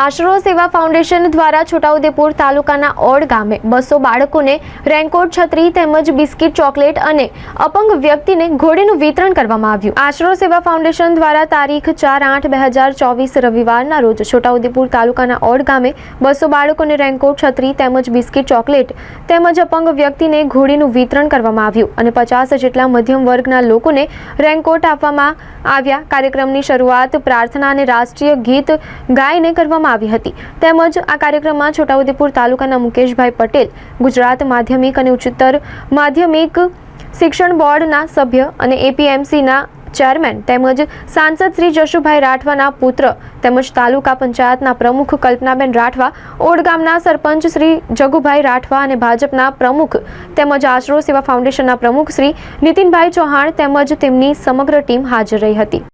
આશરો સેવા ફાઉન્ડેશન દ્વારા છોટાઉદેપુર તાલુકાના ઓડ ગામે બસો બાળકોને રેનકોટ, છત્રી તેમજ બિસ્કિટ, ચોકલેટ અને અપંગ વ્યક્તિને ઘોડીનું વિતરણ કરવામાં આવ્યું. આશરો સેવા ફાઉન્ડેશન દ્વારા તારીખ ચાર આઠ બે હજાર ચોવીસ રવિવારના રોજ છોટાઉદેપુર તાલુકાના ઓડ ગામે બસો બાળકોને રેનકોટ, છત્રી તેમજ બિસ્કિટ, ચોકલેટ તેમજ અપંગ વ્યક્તિને ઘોડીનું વિતરણ કરવામાં આવ્યું અને પચાસ જેટલા મધ્યમ વર્ગના લોકોને રેનકોટ આપવામાં આવ્યા. કાર્યક્રમની શરૂઆત પ્રાર્થના અને રાષ્ટ્રીય ગીત ગાઈને કરવામાં આવી હતી. તેમજ આ કાર્યક્રમમાં છોટાઉદેપુર તાલુકાના મુકેશભાઈ પટેલ, ગુજરાત માધ્યમિક અને ઉચ્ચતર માધ્યમિક શિક્ષણ બોર્ડના સભ્ય અને એપીએમસીના ચેરમેન તેમજ સાંસદ શ્રી જશુભાઈ રાઠવાના પુત્ર તેમજ તાલુકા પંચાયતના પ્રમુખ કલ્પનાબેન રાઠવા, ઓડ ગામના સરપંચ શ્રી જગુભાઈ રાઠવા અને ભાજપના પ્રમુખ તેમજ આશરો સેવા ફાઉન્ડેશનના પ્રમુખ શ્રી નીતિનભાઈ ચૌહાણ તેમજ તેમની સમગ્ર ટીમ હાજર રહી હતી.